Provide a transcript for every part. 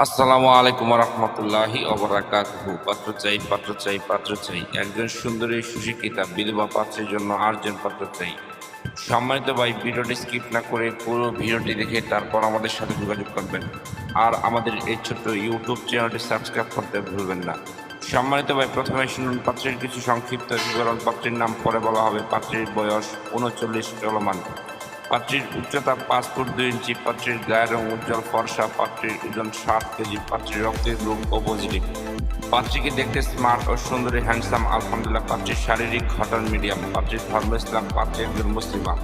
আসসালামু আলাইকুম রহমতুল্লাহি অবরাকাতুহু পাত্র চাই পাত্র চাই পাত্র চাই। একজন সুন্দরী, সুশিক্ষিতা বিধবা পাত্রের জন্য আটজন পাত্র চাই। সম্মানিত ভাই, ভিডিওটি স্কিপ না করে পুরো ভিডিওটি দেখে তারপর আমাদের সাথে যোগাযোগ করবেন। আর আমাদের এই ছোট্ট ইউটিউব চ্যানেলটি সাবস্ক্রাইব করতে ভুলবেন না। সম্মানিত ভাই, প্রথমে শুনুন, পাত্রের কিছু সংক্ষিপ্ত বিবরণ। পাত্রের নাম পরে বলা হবে। পাত্রের বয়স উনচল্লিশ চলমান। পাত্রীর উচ্চতা পাঁচ ফুট দুই ইঞ্চি, পাত্রীর গায়ের রং উজ্জ্বল, ফর্সা, পাত্রীর ওজন ষাট কেজি, পাত্রীর রক্তের গ্রুপ ও পজিটিভ পাত্রীকে দেখতে স্মার্ট ও সুন্দরী হ্যান্ডসাম আলহামদুলিল্লাহ, পাত্রীর শারীরিক ঘটন মিডিয়াম, পাত্রীর ধর্ম ইসলাম পাত্রী একজন মুসলিমা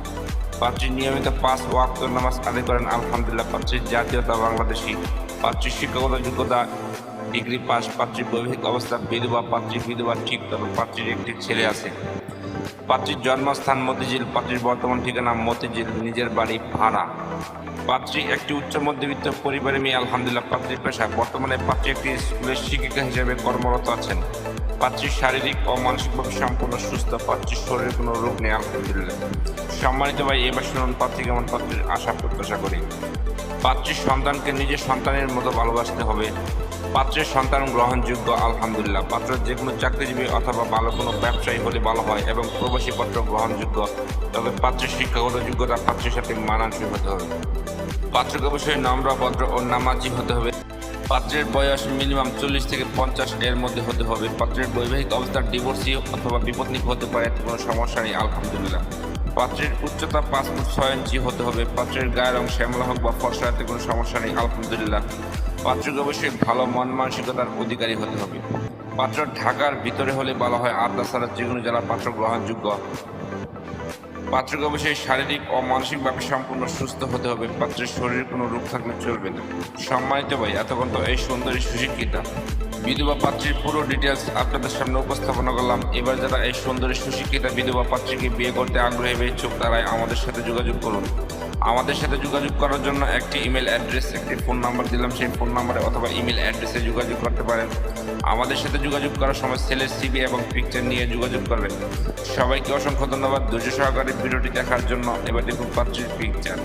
পাত্রী নিয়মিত পাঁচ ওয়াক্ত নামাজ আদায় করেন, আলহামদুলিল্লাহ, পাত্রীর জাতীয়তা বাংলাদেশি। পাত্রীর শিক্ষাগত যোগ্যতা, ডিগ্রি পাস, পাত্রীর বৈবাহিক অবস্থা, বিধবা পাত্রী বিধবা ঠিক তবে পাত্রীর একটি ছেলে আছে। পাত্রীর জন্মস্থান মতিঝিল, পাত্রীর বর্তমান ঠিকানা মতিঝিল, নিজের বাড়ি ভাড়া। পাত্রী একটি উচ্চ মধ্যবিত্ত পরিবারে মেয়ে, আলহামদুলিল্লাহ পাত্রীর পেশা। বর্তমানে পাত্রী একটি স্কুলের শিক্ষিকা হিসেবে কর্মরত আছেন। পাত্রীর শারীরিক ও মানসিকভাবে সম্পূর্ণ সুস্থ, পাত্রীর শরীরে কোনো রোগ নেই, আলহামদুলিল্লাহ। সম্মানিত ভাই এবার শুনুন পাত্রী কেমন, পাত্রীর আশা, প্রত্যাশা করি। পাত্রীর সন্তানকে নিজের সন্তানের মতো ভালোবাসতে হবে। পাত্রের সন্তান গ্রহণযোগ্য, আলহামদুলিল্লাহ। পাত্র যে কোনো চাকরিজীবী অথবা ভালো কোনো ব্যবসায়ী হলে ভালো হয় এবং প্রবাসী পত্র গ্রহণযোগ্য। তবে পাত্রের শিক্ষাগত যোগ্যতা পাত্রের সাথে মানানসই হতে হবে। পাত্রকে অবশ্যই নম্র, ভদ্র ও নামাজি হতে হবে। পাত্রের বয়স মিনিমাম চল্লিশ থেকে পঞ্চাশ এর মধ্যে হতে হবে। পাত্রের বৈবাহিক অবস্থার ডিভোর্সি অথবা বিপত্নিক হতে পারে, কোনো সমস্যা নেই, আলহামদুলিল্লাহ। পাত্রের উচ্চতা পাঁচ ফুট ছয় ইঞ্চি হতে হবে। পাত্রের গায়ের রং শ্যামলা হোক বা ফর্সা এতে কোনো সমস্যা নেই, আলহামদুলিল্লাহ। পাত্রকে অবশ্যই ভালো মন মানসিকতার অধিকারী হতে হবে। পাত্র ঢাকার ভিতরে হলে বলা হয় আড্ডা ছাড়া যে কোনো জেলার পাত্র গ্রহণযোগ্য। পাত্রকে অবশ্যই শারীরিক ও মানসিকভাবে সম্পূর্ণ সুস্থ হতে হবে। পাত্রের শরীরে কোনো রোগ থাকলে চলবে না। সম্মানিত ভাই, এতক্ষণ তো এই সুন্দরী সুশিক্ষিতা। বিধবা পাত্রীর পুরো ডিটেলস আপনাদের সামনে উপস্থাপনা করলাম। এবার যারা এই সুন্দরী সুশিক্ষিতা বিধবা পাত্রীকে বিয়ে করতে আগ্রহী ইচ্ছুক, তারাই আমাদের সাথে যোগাযোগ করুন। আমাদের সাথে যোগাযোগ করার জন্য একটি ইমেল অ্যাড্রেস একটি ফোন নাম্বার দিলাম। সেই ফোন নাম্বারে অথবা ইমেল অ্যাড্রেসে যোগাযোগ করতে পারেন। আমাদের সাথে যোগাযোগ করার সময় ছেলের সিবি এবং পিকচার নিয়ে যোগাযোগ করবেন। সবাইকে অসংখ্য ধন্যবাদ। ধৈর্য সহকারে ভিডিওটি দেখার জন্য এবার দেখুন পাত্রীর পিকচার